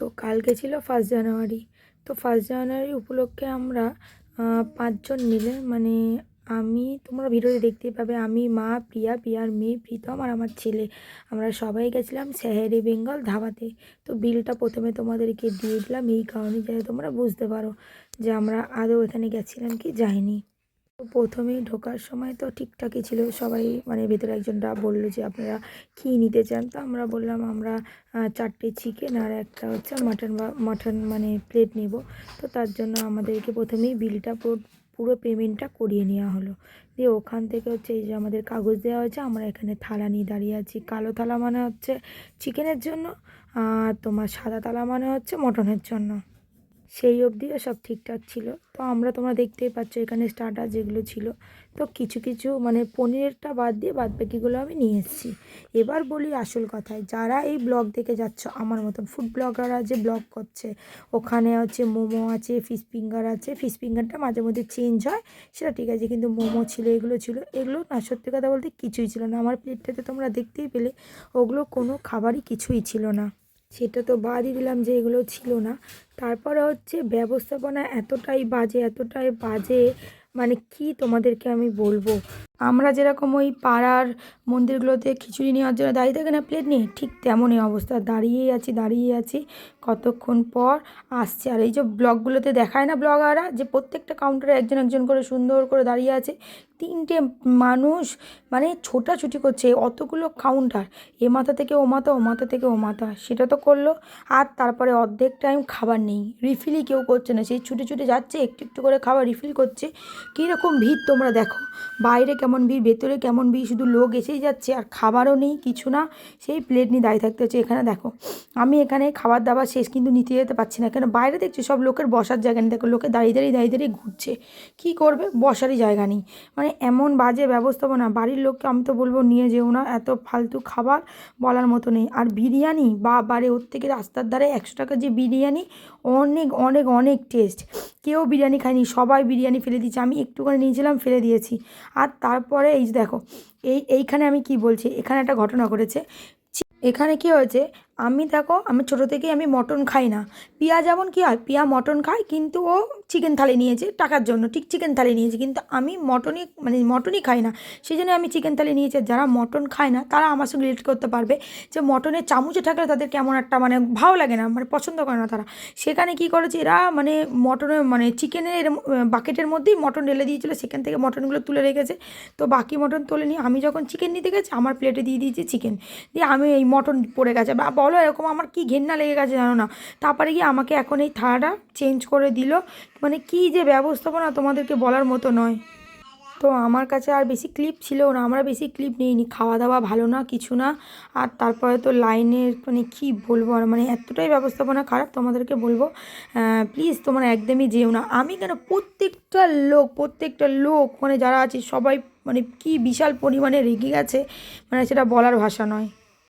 তো কালকে ছিল ফার্স্ট জানুয়ারি তো ফার্স্ট জানুয়ারি উপলক্ষে আমরা পাঁচজন মিলে মানে আমি, তোমরা ভিডিওতে দেখতেই পাবে, আমি, মা, প্রিয়া, প্রিয়ার মেয়ে, প্রীতম আর আমার ছেলে। আমরা সবাই গেছিলাম সেহেরি বেঙ্গল ধাবাতে। তো বিলটা প্রথমে তোমাদেরকে দিয়ে দিলাম, এই কারণে যাতে তোমরা বুঝতে পারো যে আমরা আদৌ এখানে গেছিলাম কি যাইনি। তো প্রথমেই ঢোকার সময় তো ঠিকঠাকই ছিল। সবাই মানে ভেতরে একজনরা বলল যে, আপনারা কী নিতে চান? তো আমরা বললাম, আমরা চারটে চিকেন আর একটা হচ্ছে মাটন বা মাটন মানে প্লেট নেব। তো তার জন্য আমাদেরকে প্রথমেই বিলটা পুরো পুরো পেমেন্টটা করিয়ে নেওয়া হলো। দিয়ে ওখান থেকে হচ্ছে এই যে আমাদের কাগজ দেওয়া হয়েছে, আমরা এখানে থালা নিয়ে দাঁড়িয়ে আছি। কালো থালা মানে হচ্ছে চিকেনের জন্য, আর তোমার সাদা থালা মানে হচ্ছে মটনের জন্য। সেই অবধিও সব ঠিকঠাক ছিল। তো আমরা তোমরা দেখতেই পাচ্ছ এখানে স্টার্টার যেগুলো ছিল। তো কিছু কিছু মানে পনিরটা বাদ দিয়ে বাদ বাকিগুলো আমি নিয়ে এসেছি। এবার বলি আসল কথায়, যারা এই ব্লগ দেখে যাচ্ছ, আমার মতন ফুড ব্লগাররা যে ব্লগ করছে, ওখানে হচ্ছে মোমো আছে ফিশ ফিঙ্গার আছে ফিশ ফিঙ্গারটা মাঝে মধ্যে চেঞ্জ হয়, সেটা ঠিক আছে, কিন্তু মোমো ছিল, এগুলো ছিল, এগুলো না সত্যি কথা বলতে কিছুই ছিল না। আমার প্লেটটাতে তোমরা দেখতেই পেলে, ওগুলো কোনো খাবারই কিছুই ছিল না। সেটা তো বাদই দিলাম যে এগুলো ছিল না। তারপরে হচ্ছে ব্যবস্থাপনা এতটাই বাজে এতটাই বাজে মানে কি তোমাদেরকে আমি বলব? আমরা যেরকম ওই পাড়ার মন্দিরগুলোতে খিচুড়ি নেওয়ার জন্য দাঁড়িয়ে থাকে না, প্লেট নিয়ে ঠিক তেমনই অবস্থা। দাঁড়িয়েই আছি দাঁড়িয়ে আছি। কতক্ষণ পর আসছে। আর এই যে ব্লগগুলোতে দেখায় না ব্লগাররা, যে প্রত্যেকটা কাউন্টারে একজন একজন করে সুন্দর করে দাঁড়িয়ে আছে। তিনটে মানুষ মানে ছোটাছুটি করছে অতগুলো কাউন্টার এ মাথা থেকে ও মাথা ও মাথা থেকে ও মাথা। সেটা তো করল। আর তারপরে অর্ধেক টাইম খাবার নেই। রিফিলই কেউ করছে না। সেই ছুটে ছুটে যাচ্ছে, একটু একটু করে খাবার রিফিল করছে। কীরকম ভিড় তোমরা দেখো। বাইরে ভিড়, ভেতরে কেমন ভিড়, শুধু লোক এসেই যাচ্ছে আর খাবারও নেই, কিছু না। সেই প্লেট নিয়ে দাঁড়িয়ে থাকতে হচ্ছে এখানে, দেখো। আমি এখানে খাবার দাবার শেষ কিন্তু নিতে যেতে পারছি না, কেন বাইরে দেখছি সব লোকের বসার জায়গা নেই। দেখো, লোকে দাঁড়িয়ে দাঁড়িয়ে দাঁড়িয়ে দাঁড়িয়ে ঘুরছে। কী করবে? বসারই জায়গা নেই। মানে এমন বাজে ব্যবস্থাপনা, বাড়ির লোককে আমি তো বলব নিয়ে যেও না, এত ফালতু খাবার বলার মতো নেই। আর বিরিয়ানি বা বারে ওর থেকে রাস্তার ধারে একশো টাকার যে বিরিয়ানি, অনেক অনেক অনেক টেস্ট কেউ বিরিয়ানি খায়নি, সবাই বিরিয়ানি ফেলে দিয়েছে, আমি একটুখানি নিয়েছিলাম, ফেলে দিয়েছি। আর তারপরে এই যে দেখো, এই, এইখানে আমি কি বলছি, এখানে একটা ঘটনা ঘটেছে। এখানে কি হয়েছে আমি দেখো, আমি ছোটো থেকেই আমি মটন খাই না। পিয়া যেমন কী হয়, পিয়া মটন খায়, কিন্তু ও চিকেন থালি নিয়েছে টাকার জন্য, ঠিক চিকেন থালি নিয়েছে, কিন্তু আমি মটনই মানে মটনই খাই না। সেই জন্য আমি চিকেন থালি নিয়েছি যারা মটন খায় না, তারা আমার সঙ্গে রিলেট করতে পারবে যে মটনের চামচে থাকলে তাদের কেমন একটা মানে ভালো লাগে না মানে পছন্দ করে না তারা। সেখানে কি করেছে, এরা মানে মটনের মানে চিকেনের বাকেটের মধ্যেই মটন ঢেলে দিয়েছিলো, সেখান থেকে মটনগুলো তুলে রেখেছে। তো বাকি মটন তোলে নিয়ে, আমি যখন চিকেন নিতে গেছি, আমার প্লেটে দিয়ে দিয়েছি চিকেন দিয়ে আমি এই মটন পড়ে গেছে, বা বলো এরকম আমার কি ঘেন্না লেগে গেছে জানো না? তারপরে গিয়ে আমাকে এখন এই থালাটা চেঞ্জ করে দিল। মানে কি যে ব্যবস্থাপনা তোমাদেরকে বলার মতো নয়। তো আমার কাছে আর বেশি ক্লিপ ছিল না, আমরা বেশি ক্লিপ নিইনি। খাওয়া দাওয়া ভালো না, কিছু না। আর তারপরে তো লাইনের মানে কি বলব আর মানে এতটাই ব্যবস্থাপনা খারাপ তোমাদেরকে বলব। প্লিজ তোমরা একদমই যেও না। আমি কেন প্রত্যেকটা লোক প্রত্যেকটা লোক মানে যারা আছে সবাই মানে কি বিশাল পরিমাণে রেগে গেছে মানে সেটা বলার ভাষা নয়।